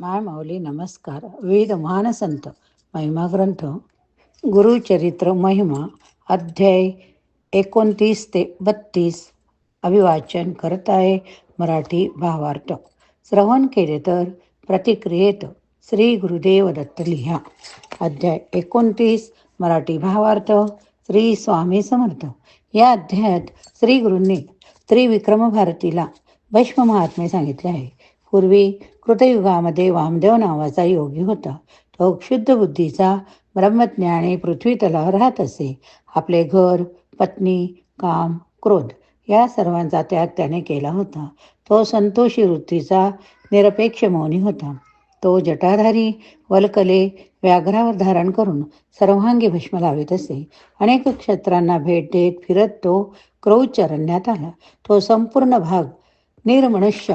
माय माऊली नमस्कार. विविध महान संत महिमा ग्रंथ गुरुचरित्र महिमा अध्याय एकोणतीस ते बत्तीस. अभिवाचन करत आहे मराठी भावार्थ श्रवण केले तर प्रतिक्रियेत श्री गुरुदेव दत्त लिहा. अध्याय एकोणतीस मराठी भावार्थ श्री स्वामी समर्थ. या अध्यायात श्री गुरूंनी त्रिविक्रम भारतीला भैष्म महात्मे सांगितले आहे. पूर्वी कृतयुगामध्ये वामदेव नावाचा योगी होता. तो क्षुद्ध बुद्धीचा ब्रह्मज्ञानी पृथ्वी तलावर राहत असे. आपले घर पत्नी काम क्रोध या सर्वांचा त्याग त्याने केला होता. तो संतोषी वृत्तीचा निरपेक्ष मौनी होता. तो जटाधारी वलकले व्याघ्रावर धारण करून सर्वांगी भस्म लावित असे. अनेक क्षत्रांना भेट देत फिरत तो क्रौचरण्यात आला. तो संपूर्ण भाग निर्मनुष्य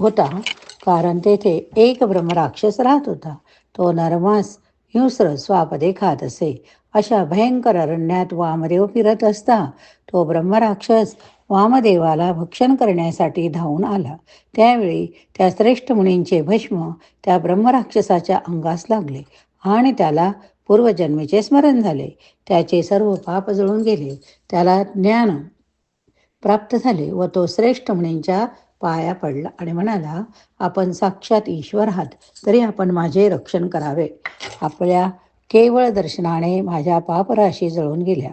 होता. कारण तेथे एक ब्रह्मराक्षस राहत होता. तो नरमास हिंस्र स्वापदे खात असे. अशा भयंकर अरण्यात वामदेव फिरत असता. तो ब्रह्मराक्षस वामदेवाला भक्षण करण्यासाठी धावून आला. त्यावेळी त्या श्रेष्ठ मुनींचे भस्म त्या ब्रह्मराक्षसाच्या अंगास लागले आणि त्याला पूर्वजन्मीचे स्मरण झाले. त्याचे सर्व पाप जळून गेले. त्याला ज्ञान प्राप्त झाले व तो श्रेष्ठ मुनींच्या पाया पडला आणि म्हणाला आपण साक्षात ईश्वर आहात तरी आपण माझे रक्षण करावे. आपल्या केवळ दर्शनाने माझ्या पापराशी जळून गेल्या.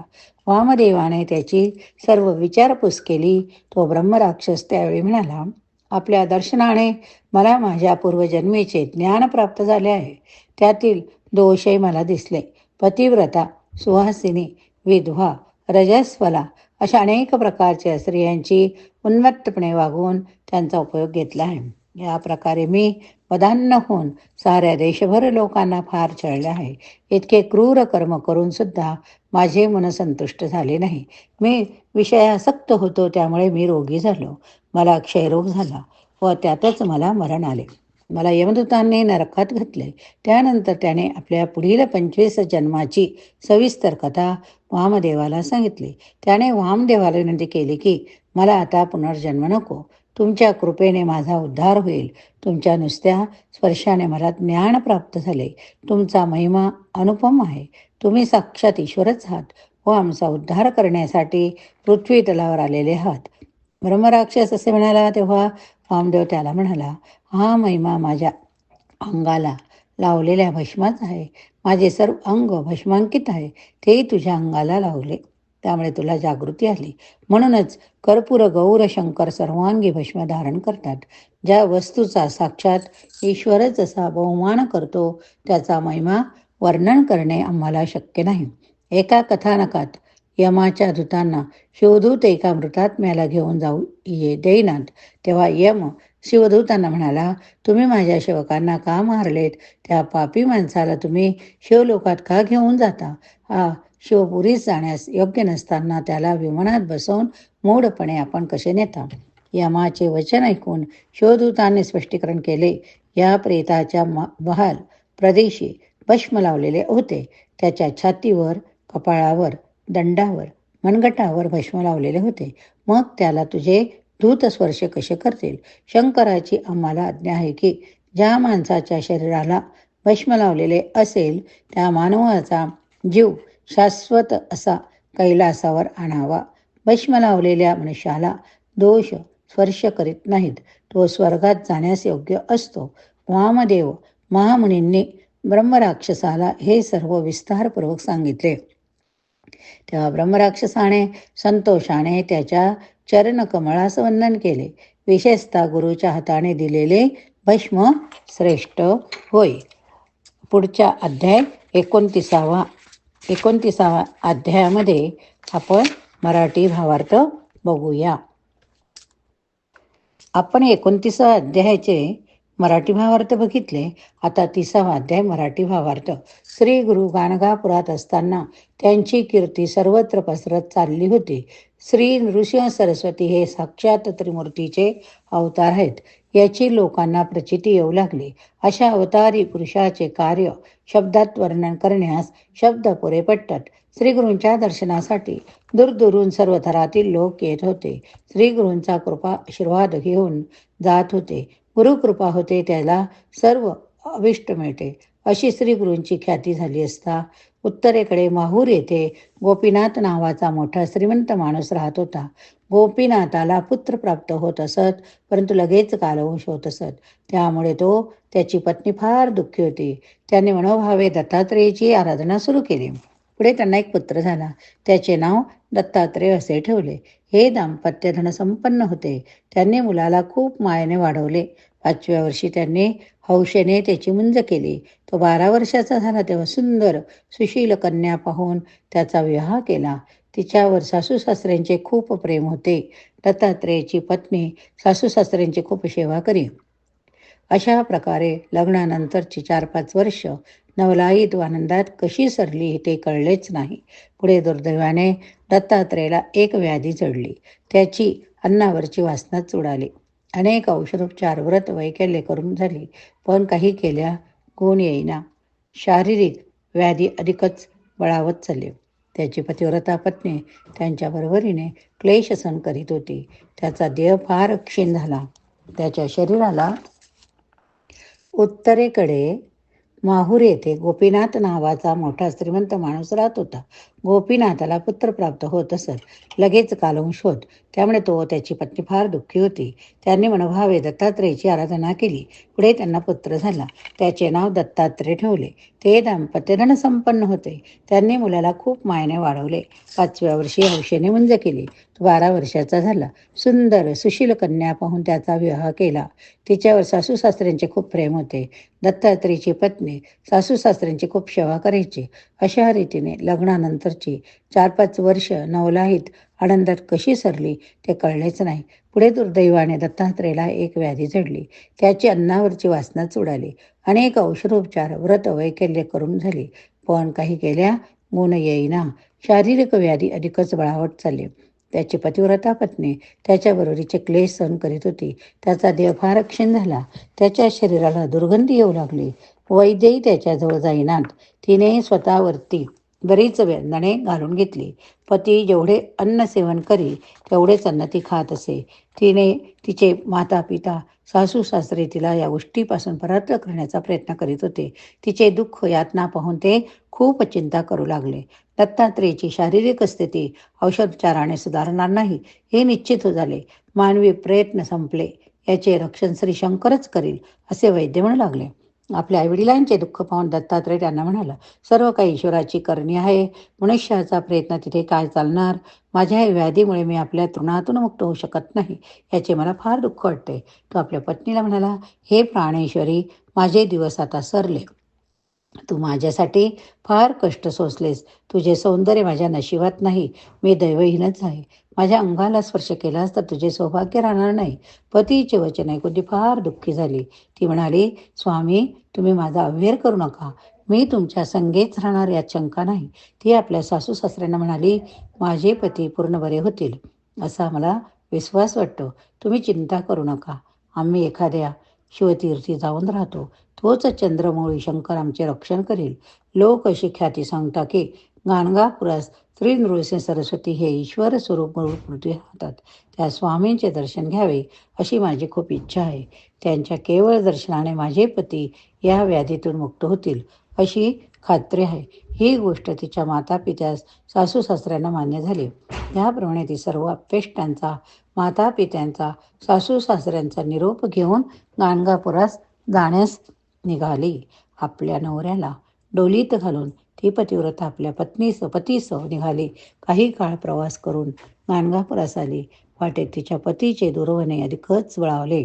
वामदेवाने त्याची सर्व विचारपूस केली. तो ब्रह्मराक्षस त्यावेळी म्हणाला आपल्या दर्शनाने मला माझ्या पूर्वजन्मीचे ज्ञान प्राप्त झाले आहे. त्यातील दोषही मला दिसले. पतिव्रता सुहासिनी विधवा रजस्वला अशा अनेक प्रकारच्या स्त्रियांची उन्मत्तपणे वागून त्यांचा उपयोग घेतला आहे. या प्रकारे मी पदान्न होऊन साऱ्या देशभर लोकांना फार छळले आहे. इतके क्रूर कर्म करून सुद्धा माझे मन संतुष्ट झाले नाही. मी विषयासक्त होतो त्यामुळे मी रोगी झालो. मला क्षयरोग झाला व त्यातच मला मरण आले. मला यमदूतांनी नरकात घातले त्यानंतर त्याने आपल्या पुढील पंचवीस जन्माची सविस्तर कथा वामदेवाला सांगितली. त्याने वामदेवाला विनंती केली की मला आता पुनर्जन्म नको. तुमच्या कृपेने माझा उद्धार होईल. तुमच्या नुसत्या स्पर्शाने मला ज्ञान प्राप्त झाले. तुमचा महिमा अनुपम आहे. तुम्ही साक्षात ईश्वरच आहात व आमचा उद्धार करण्यासाठी पृथ्वी तलावर आलेले आहात. ब्रह्मराक्षस असे म्हणाला तेव्हा वामदेव त्याला म्हणाला हा महिमा माझ्या अंगाला लावलेल्या भस्माच आहे. माझे सर्व अंग भस्मांकित आहे. तेही तुझ्या अंगाला लावले. त्यामुळे तुला जागृती आली. म्हणूनच कर्पूर गौर शंकर सर्वांगी भस्म धारण करतात. ज्या वस्तूचा साक्षात ईश्वरच असा बहुमान करतो त्याचा महिमा वर्णन करणे आम्हाला शक्य नाही. एका कथानकात यमाच्या दूतांना शिवदूत एका मृतात्म्याला घेऊन जाऊ ये देईनात. तेव्हा यम शिवदूतांना म्हणाला तुम्ही माझ्या सेवकांना का मारलेत? त्या पापी माणसाला तुम्ही शिवलोकात का घेऊन जाता? हा शिवपुरीस जाण्यास योग्य नसताना त्याला विमानात बसवून मूढपणे आपण कसे नेता? यमाचे वचन ऐकून शिवदूतांनी स्पष्टीकरण केले. या प्रेताच्या बहाल प्रदेशी भस्म लावलेले होते. त्याच्या छातीवर कपाळावर दंडावर मनगटावर भस्म लावलेले होते. मग त्याला तुझे दूत स्पर्श कसे करतील? शंकराची आम्हाला आज्ञा आहे की ज्या माणसाच्या शरीराला भस्म लावलेले असेल त्या मानवाचा जीव शाश्वत असा कैलासावर आणावा. भस्म लावलेल्या मनुष्याला दोष स्पर्श करीत नाहीत. तो स्वर्गात जाण्यास योग्य असतो. वामदेव महामुनींनी ब्रह्मराक्षसाला हे सर्व विस्तारपूर्वक सांगितले. तेव्हा ब्रह्मराक्षसाने संतोषाने त्याच्या चरणकमळास वंदन केले. विशेषतः गुरुच्या हाताने दिलेले भस्म श्रेष्ठ होय. पुढच्या अध्याय एकोणतीसावा एकोणतीसावा अध्यायामध्ये आपण मराठी भावार्थ बघूया. आपण एकोणतीसाव्या अध्यायाचे मराठी भावार्थ बघितले. आता तिसावा अध्याय मराठी भावार्थ श्री गुरु गाणगापुरात असताना त्यांची कीर्ती सर्वत्र पसरत चालली होती. श्री नृसिंह सरस्वती हे साक्षात त्रिमूर्तीचे अवतार आहेत. याची लोकांना प्रचिती येऊ लागली. अशा अवतारी पुरुषाचे कार्य शब्दात वर्णन करण्यास शब्द पुरे पडतात श्रीगुरूंच्या दर्शनासाठी दूरदूरून सर्व थरातील लोक येत होते. श्रीगुरूंचा कृपा आशीर्वाद घेऊन जात होते. गुरुकृपा होते त्याला सर्व अविष्ट मिळते. अशी श्री गुरूंची ख्याती झाली असता उत्तरेकडे माहूर येथे गोपीनाथ नावाचा मोठा श्रीमंत माणूस राहत होता. गोपीनाथाला पुत्र प्राप्त होत असत परंतु लगेच कालवंश होत असत. त्यामुळे तो त्याची पत्नी फार दुःखी होती. त्याने मनोभावे दत्तात्रेयची आराधना सुरू केली. पुढे त्यांना एक पुत्र झाला. त्याचे नाव दत्तात्रेय असे ठेवले. हे दाम्पत्य धनसंपन्न होते. त्यांनी मुलाला खूप मायेने वाढवले. पाचव्या वर्षी त्यांनी हौशेने त्याची मुंज केली. तो बारा वर्षाचा झाला तेव्हा सुंदर सुशील कन्या पाहून त्याचा विवाह केला. तिच्यावर सासू सासऱ्यांचे खूप प्रेम होते. दत्तात्रेयाची पत्नी सासू सासऱ्यांची खूप सेवा करी. अशा प्रकारे लग्नानंतरची चार पाच वर्ष नवलाईत आनंदात कशी सरली ते कळलेच नाही. पुढे दुर्दैवाने दत्तात्रेयला एक व्याधी चढली. त्याची अन्नावरची वासनाच उडाली अनेक औषधोपचार व्रत वैकल्य करून झाली पण काही केल्या गुण येईना. शारीरिक व्याधी अधिकच बळावत चालले. त्याची पतिव्रता पत्नी त्यांच्या बरोबरीने क्लेश सण करीत होती. त्याचा देह फार क्षीण झाला. त्याच्या शरीराला उत्तरेकडे माहूर येथे गोपीनाथ नावाचा मोठा श्रीमंत माणूस राहत होता. गोपीनाथाला पुत्र प्राप्त होत असत लगेच कालवंश होत. त्यामुळे तो त्याची पत्नी फार दुःखी होती. त्यांनी मनोभावे दत्तात्रेयची आराधना केली. पुढे त्यांना पुत्र झाला. त्याचे नाव दत्तात्रेय ठेवले. ते दाम्पत्य संपन्न होते. त्यांनी मुलाला खूप मायने वाढवले. पाचव्या वर्षी हौशेने मुंज केली. तो बारा वर्षाचा झाला. सुंदर सुशील कन्या पाहून त्याचा विवाह केला. तिच्यावर सासू सासऱ्यांचे खूप प्रेम होते. दत्तात्रेयची पत्नी सासू सासऱ्यांची खूप सेवा करायची. अशा रीतीने लग्नानंतरची चार पाच वर्ष नवलाहीत आनंदात कशी सरली ते कळलेच नाही. पुढे दुर्दैवाने दत्तात्रेयला एक व्याधी झडली. त्याची अन्नावरची वासनाच उडाली अनेक औषधोपचार व्रत वैकल्य करून झाली. पण काही केल्या गुण येईना. शारीरिक व्याधी अधिकच बळावट चालली. त्याची पतिव्रता पत्नी त्याच्याबरोबरीचे क्लेश सहन करीत होती. त्याचा देह फार क्षीण झाला. त्याच्या शरीराला दुर्गंधी येऊ लागली. वैद्यही त्याच्याजवळ जाईनात. तिने स्वतःवरती बरीच व्यंदणे घालून घेतली. पती जेवढे अन्न सेवन करी तेवढेच अन्न ती खात असे. तिने तिचे माता पिता सासू सासरे तिला या गोष्टीपासून परत्र करण्याचा प्रयत्न करीत होते. तिचे दुःख यातना पाहून ते खूप चिंता करू लागले. दत्तात्रेयची शारीरिक स्थिती औषधोपचाराने सुधारणार नाही हे निश्चित झाले. मानवी प्रयत्न संपले याचे रक्षण श्री शंकरच करील असे वैद्य म्हणू लागले. आपल्या आईवडिलांचे दुःख पाहून दत्तात्रय त्यांना म्हणाला सर्व काही ईश्वराची करणी आहे. मनुष्याचा प्रयत्न तिथे काय चालणार? माझ्या व्याधीमुळे मी आपल्या तृणातून मुक्त होऊ शकत नाही. याचे मला फार दुःख वाटते. तो आपल्या पत्नीला म्हणाला हे प्राणेश्वरी माझे दिवस आता सरले. तू माझ्यासाठी फार कष्ट सोसलेस. तुझे सौंदर्य माझ्या नशिबात नाही. मी दैवहीनच आहे. माझ्या अंगाला स्पर्श केलास तर तुझे सौभाग्य राहणार नाही. पतीचे वचन ऐकून ती फार दुःखी झाली. ती म्हणाली स्वामी तुम्ही माझा अव्हेर करू नका. मी तुमच्या संगेच राहणार यात शंका नाही. ती आपल्या सासू सासऱ्यांना म्हणाली माझे पती पूर्ण बरे होतील. असा मला विश्वास वाटतो. तुम्ही चिंता करू नका. आम्ही एखाद्या शिवतीर्थी जाऊन राहतो. तोच चंद्रमौळी शंकर आमचे रक्षण करेल. लोक अशी ख्याती सांगता की गाणगापुरास श्री नृसिंह सरस्वती हे ईश्वर स्वरूप मूर्ती राहतात त्या स्वामींचे दर्शन घ्यावे अशी माझी खूप इच्छा आहे. त्यांच्या केवळ दर्शनाने माझे पती या व्याधीतून मुक्त होतील अशी खात्री आहे. ही गोष्ट तिच्या माता पित्यास सासू सासऱ्यांना मान्य झाली. त्याप्रमाणे ती सर्व अपेष्टांचा माता पित्यांचा सासू सासऱ्यांचा निरोप घेऊन गाणगापुरास जाण्यास निघाली. आपल्या नवऱ्याला डोलीत घालून ती पतिव्रता आपल्या पत्नीस पतीसह निघाली. काही काळ प्रवास करून गाणगापुरास आली. वाटेत तिच्या पतीचे दूरवणे अधिकच बळावले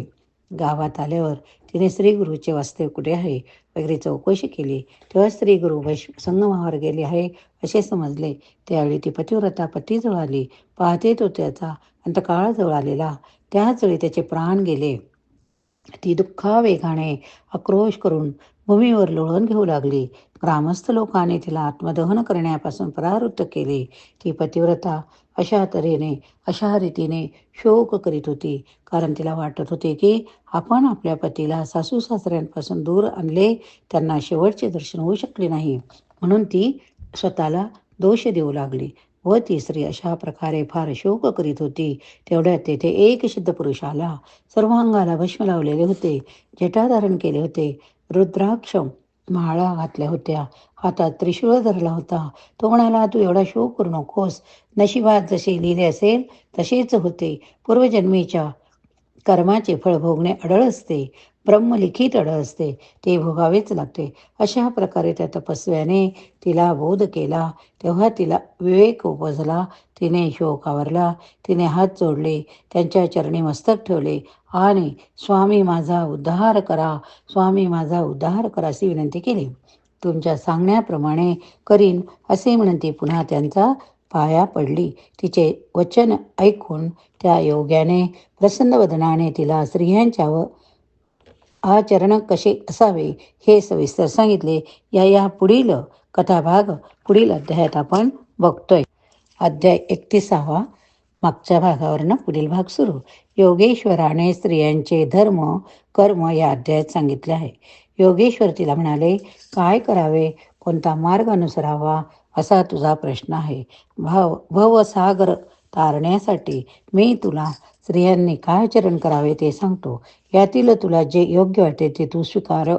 गावात आल्यावर तिने श्रीगुरूचे वास्तव कुठे आहे? वगैरे चौकशी केली. तेव्हा श्री वैश संगमावर गेले आहे असे समजले. त्यावेळी ती पतिव्रता पतीजवळ आली. पाहते तो त्याचा अंतकाळाजवळ आलेला. त्याच वेळी त्याचे प्राण गेले. ती दुःखावेगाने आक्रोश करून भूमीवर लोळण घेऊ लागली. ग्रामस्थ लोकांनी तिला आत्मदहन करण्यापासून परावृत्त केले. ती पतिव्रता अशा तऱ्हेने अशा रीतीने शोक करीत होती. कारण तिला वाटत होते की आपण आपल्या पतीला सासू सासऱ्यांपासून दूर आणले त्यांना शेवटचे दर्शन होऊ शकले नाही. म्हणून ती स्वतःला दोष देऊ लागली व ती स्त्री अशा प्रकारे फार शोक करीत होती. तेवढ्यात तेथे एक सिद्ध पुरुष आला. सर्वांगाला भस्म लावलेले होते. जटाधारण केले होते. रुद्राक्ष माळा घातल्या होत्या. हातात त्रिशूळ धरला होता. तो म्हणाला तू एवढा शो करू नकोस. नशिबात जसे लिहिले असेल तसेच होते. पूर्वजन्मीच्या कर्माचे फळ भोगणे अडळ असते ब्रह्मलिखित अडळ असते ते भोगावेच लागते. अशा प्रकारे त्या तपस्व्याने तिला बोध केला. तेव्हा तिला विवेक उपजला. तिने शोक आवरला. तिने हात जोडले. त्यांच्या चरणी मस्तक ठेवले. आणि स्वामी माझा उद्धार करा. स्वामी माझा उद्धार करा अशी विनंती केली. तुमच्या सांगण्याप्रमाणे करीन असे म्हणते पुन्हा त्यांचा पाया पडली. तिचे वचन ऐकून त्या योग्याने प्रसन्न वदनाने तिला स्त्रियांच्या व आचरण कसे असावे हे सविस्तर सांगितले. या या पुढील कथाभाग पुढील अध्यायात आपण बघतोय. अध्याय एकतीसावा मागच्या भागावरनं पुढील भाग सुरू. योगेश्वराने स्त्रियांचे धर्म कर्म या अध्यायात सांगितले आहे. योगेश्वर तिला म्हणाले काय करावे? कोणता मार्ग अनुसरावा? असा तुझा प्रश्न आहे. भाव भवसागर तारण्यासाठी मी तुला स्त्रियांनी काय आचरण करावे ते सांगतो. यातील तुला जे योग्य वाटते ते तू स्वीकार.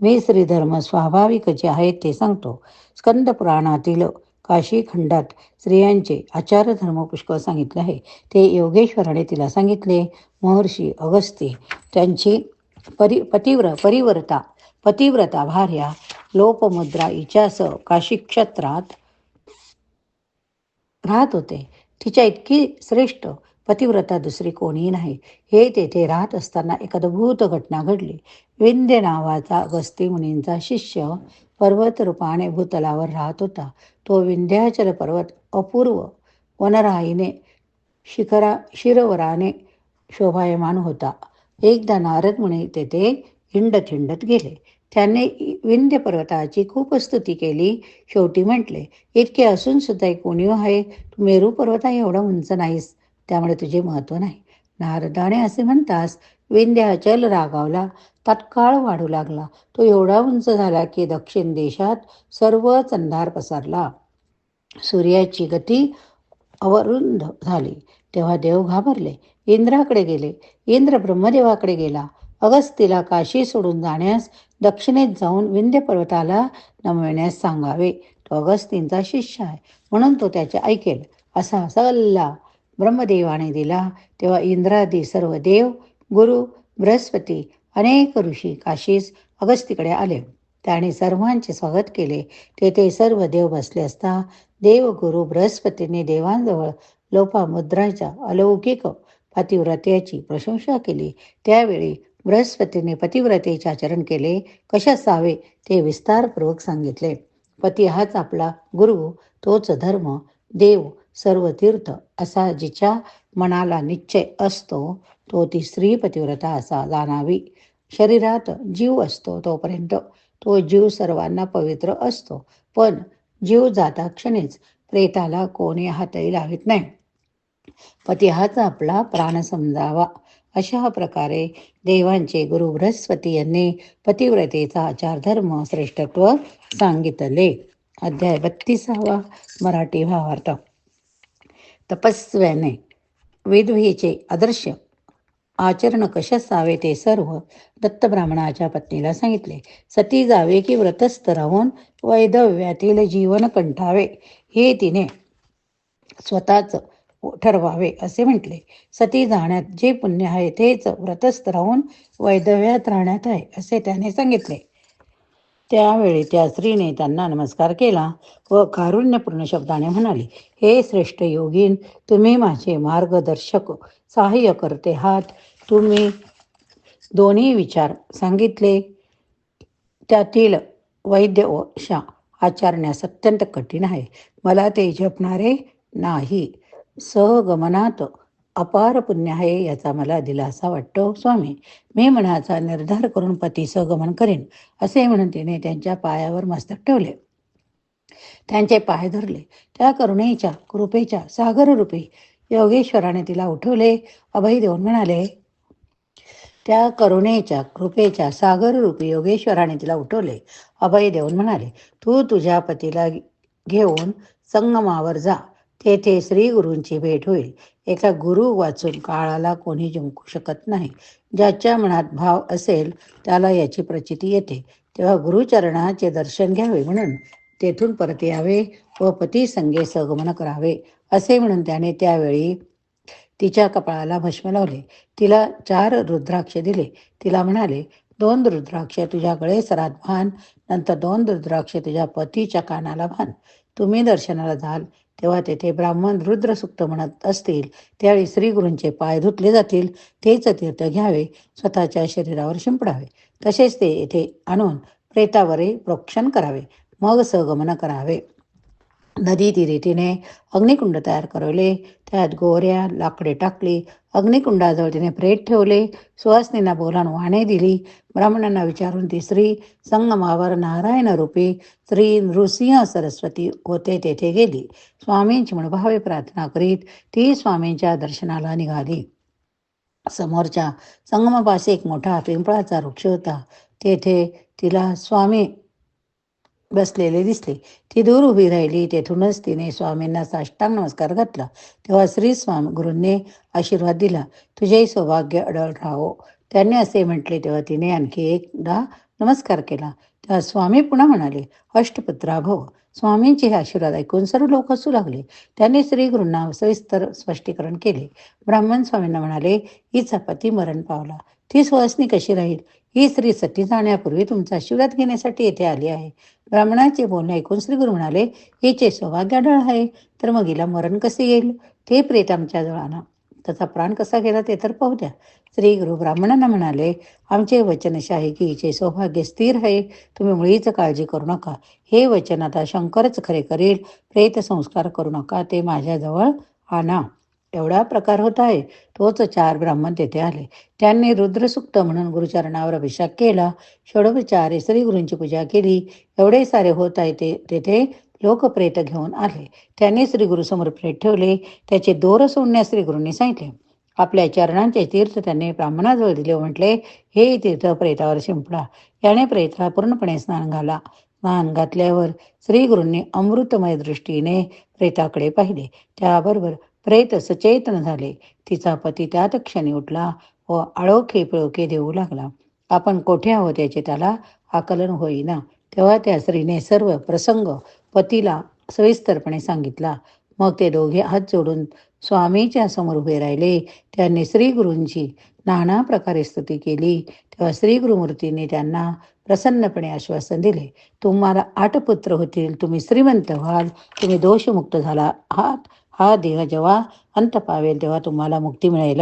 मी श्रीधर्म स्वाभाविक जे आहेत ते सांगतो. स्कंद पुराणातील काशी खंडात स्त्रियांचे आचारधर्म पुष्कळ सांगितले आहे. ते योगेश्वराने तिला सांगितले. महर्षी अगस्ती त्यांची परि पतिव्र परिवर्ता पतिव्रता भार्या लोपमुद्रा हिच्यासह काशी क्षेत्रात राहत होते. तिच्या इतकी श्रेष्ठ पतिव्रता दुसरी कोणीही नाही. हे तेथे राहत असताना एक अद्भुत घटना घडली. विंध्य नावाचा अगस्ती मुनींचा शिष्य पर्वत रूपाने भूतलावर राहत होता. तो विंध्याचल पर्वत अपूर्व वनराईने शिखरा शिरवराने शोभायमान होता. एकदा नारद मुनी तेथे हिंडत हिंडत गेले. त्याने विंध्य पर्वताची खूप स्तुती केली. शेवटी म्हटले इतके असून सुद्धा कोणी आहे? तू मेरू पर्वता एवढा उंच नाहीस. त्यामुळे तुझे महत्त्व नाही. नारदाने असे म्हणतास विंध्याचल रागावला. तत्काळ वाढू लागला. तो एवढा उंच झाला की दक्षिण देशात सर्वच अंधार पसरला. सूर्याची गती अवरुंध झाली. तेव्हा देव घाबरले. इंद्राकडे गेले. इंद्र ब्रह्मदेवाकडे गेला. अगस्तीला काशी सोडून जाण्यास दक्षिणेत जाऊन विंध्य पर्वताला नमविण्यास सांगावे. तो अगस्तींचा शिष्य आहे म्हणून तो त्याचे ऐकेल. असा सल्ला ब्रह्मदेवाने दिला. तेव्हा इंद्रादी सर्व देव गुरु बृहस्पती अनेक ऋषी काशीस अगस्तीकडे आले. त्याने सर्वांचे स्वागत केले. तेथे सर्व देव बसले असता देवगुरु बृहस्पतीने देवांजवळ लोपामुद्राच्या अलौकिक पतिव्रतेची प्रशंसा केली. त्यावेळी बृहस्पतीने पतिव्रतेचे आचरण केले. कशा असावे ते विस्तारपूर्वक सांगितले. पती हाच आपला गुरु तोच धर्म देव सर्व तीर्थ असा जिच्या मनाला निश्चय असतो तो ती स्त्री पतिव्रता असा जाणावी. शरीरात जीव असतो तोपर्यंत तो जीव सर्वांना पवित्र असतो पण जीव जाता क्षणीच प्रेताला कोणी हातही लावित नाही. पती हाच आपला प्राण समजावा. अशा प्रकारे देवांचे गुरु बृहस्पती यांनी पतिव्रतेचा आचारधर्म श्रेष्ठत्व सांगितले. अध्याय बत्तीसावा मराठी भावार्थ तपस्व्याने वेदवीचे आदर्श आचरण कसे सावे ते सर्व दत्तब्राह्मणाच्या पत्नीला सांगितले. सती जावे की व्रतस्थ राहून वैधव्यातील जीवन कंठावे. हे तिने स्वतःच ठरवावे असे म्हटले. सती जाण्यात जे पुण्य आहे तेच व्रतस्थ राहून वैधव्यात राहण्यात आहे असे त्याने सांगितले. त्यावेळी त्या स्त्रीने त्यांना नमस्कार केला व कारुण्यपूर्ण शब्दाने म्हणाली हे श्रेष्ठ योगीन तुम्ही माझे मार्गदर्शक सहाय्य करते हात तुम्ही दोन्ही विचार सांगितले. त्यातील वैद्य वशा आचारण्यास आचरण्यास अत्यंत कठीण आहे. मला ते जपणारे नाही. सहगमनात अपार पुण्य आहे याचा मला दिलासा वाटतो. स्वामी मी मनाचा निर्धार करून पती सहगमन करेन असे म्हणून तिने त्यांच्या पायावर मस्तक ठेवले. त्यांचे पाय धरले. त्या करुणेच्या कृपेच्या सागर रूपी योगेश्वराने तिला उठवले. अभय देऊन म्हणाले त्या करुणेच्या कृपेच्या सागर रूपी योगेश्वराने तिला उठवले. अभय देऊन म्हणाले तू तुझ्या पतीला घेऊन संगमावर जा. तेथे श्री गुरूंची भेट होईल. एका गुरु वाचून काळाला कोणी जिंकू शकत नाही. ज्याच्या मनात भाव असेल त्याला याची प्रचिती येते. तेव्हा गुरुचरणाचे दर्शन घ्यावे म्हणून तेथून परत यावे व पती संगे सगमन करावे असे म्हणून त्याने त्यावेळी तिच्या कपाळाला भस्म लावले. तिला चार रुद्राक्ष दिले. तिला म्हणाले दोन रुद्राक्ष तुझ्या गळेसरात भान. नंतर दोन रुद्राक्ष तुझ्या पतीच्या कानाला भान. तुम्ही दर्शनाला जाल तेव्हा तेथे ब्राह्मण रुद्रसुक्त म्हणत असतील त्यावेळी श्रीगुरूंचे पाय धुतले जातील तेच तीर्थ घ्यावे स्वतःच्या शरीरावर शिंपडावे. तसेच ते येथे आणून प्रेतावरही प्रोक्षण करावे मग सगमन करावे. नदी तिने अग्निकुंड तयार करवले. त्यात गोऱ्या लाकडे टाकली अग्निकुंडाजवळ तिने प्रेत ठेवले सुहासनींना बोलान वाणे दिली. ब्राह्मणांना विचारून ती स्त्री संगमावर नारायण रूपी श्री नृसिंह सरस्वती होते तेथे गेली. स्वामींची मनभावे प्रार्थना करीत ती स्वामींच्या दर्शनाला निघाली. समोरच्या संगमापाशी एक मोठा पिंपळाचा वृक्ष होता. तेथे तिला स्वामी बसलेले दिसले. ती दूर उभी राहिली. तेथूनच तिने स्वामींना साष्टांग नमस्कार घातला. तेव्हा श्री स्वामी गुरूंनी आशीर्वाद दिला. तुझेही सौभाग्य अडळ राहो. त्यांनी असे म्हटले तेव्हा तिने आणखी एकदा नमस्कार केला. तेव्हा स्वामी पुन्हा म्हणाले अष्टपुत्रा भव. स्वामींचे हे आशीर्वाद ऐकून सर्व लोक हसू लागले. त्यांनी श्री गुरूंना सविस्तर स्पष्टीकरण केले. ब्राह्मण स्वामींना म्हणाले हिचा पती मरण पावला. ती सुवासनी कशी राहील? ही स्त्री सती जाण्यापूर्वी तुमचा आशीर्वाद घेण्यासाठी येथे आली आहे. ब्राह्मणाचे बोलणे ऐकून श्री गुरु म्हणाले हिचे सौभाग्य आढळ आहे. तर मग हिला मरण कसे येईल? ते प्रेत आमच्या जवळ आणा त्याचा प्राण कसा गेला ते तर पाहू द्या. श्री गुरु ब्राह्मणांना म्हणाले आमचे वचन असे आहे की हिचे सौभाग्य स्थिर आहे. तुम्ही मुळीच काळजी करू नका. हे वचन आता शंकरच खरे करेल. प्रेत संस्कार करू नका. ते माझ्याजवळ आणा. एवढा प्रकार होत आहे तोच चार ब्राह्मण तेथे आले. त्यांनी रुद्रसुक्त म्हणून गुरुचरणावर अभिषेक केला. षडोपचारे श्री गुरूंची पूजा केली. एवढे सारे होत आहे ते तेथे लोकप्रेत घेऊन आले. त्यांनी श्री गुरुसमोर प्रेत ठेवले. त्याचे दोर सोडण्यास श्री गुरूंनी सांगितले. आपल्या चरणांचे तीर्थ त्यांनी ब्राह्मणाजवळ दिले. हो म्हटले हे तीर्थ प्रेतावर शिंपडा. याने प्रेताला पूर्णपणे स्नान घाला. स्नान घातल्यावर श्री गुरूंनी अमृतमय दृष्टीने प्रेताकडे पाहिले. त्याबरोबर प्रेत सचेतन झाले. तिचा पती त्यात क्षणी उठला व आळोखे पिळोखे देऊ लागला. आपण कोठे आहोत याचे त्याला आकलन होईना. तेव्हा त्या स्त्रीने सर्व प्रसंग पतीला सविस्तरपणे सांगितला. मग ते दोघे हात जोडून स्वामीच्या समोर उभे राहिले. त्यांनी श्रीगुरूंची नाना प्रकारे स्तुती केली. तेव्हा श्री गुरुमूर्तीने त्यांना प्रसन्नपणे आश्वासन दिले. तुम्हाला आठ पुत्र होतील. तुम्ही श्रीमंत व्हाल. तुम्ही दोषमुक्त झाला आहात. हा देह जेव्हा अंत पावेल तेव्हा तुम्हाला मुक्ती मिळेल.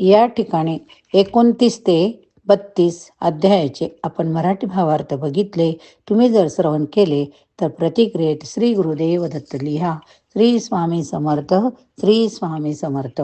या ठिकाणी एकोणतीस ते बत्तीस अध्यायाचे आपण मराठी भावार्थ बघितले. तुम्ही जर श्रवण केले तर प्रतिक्रियेत श्री गुरुदेव दत्त लिहा. श्री स्वामी समर्थ श्री स्वामी समर्थ.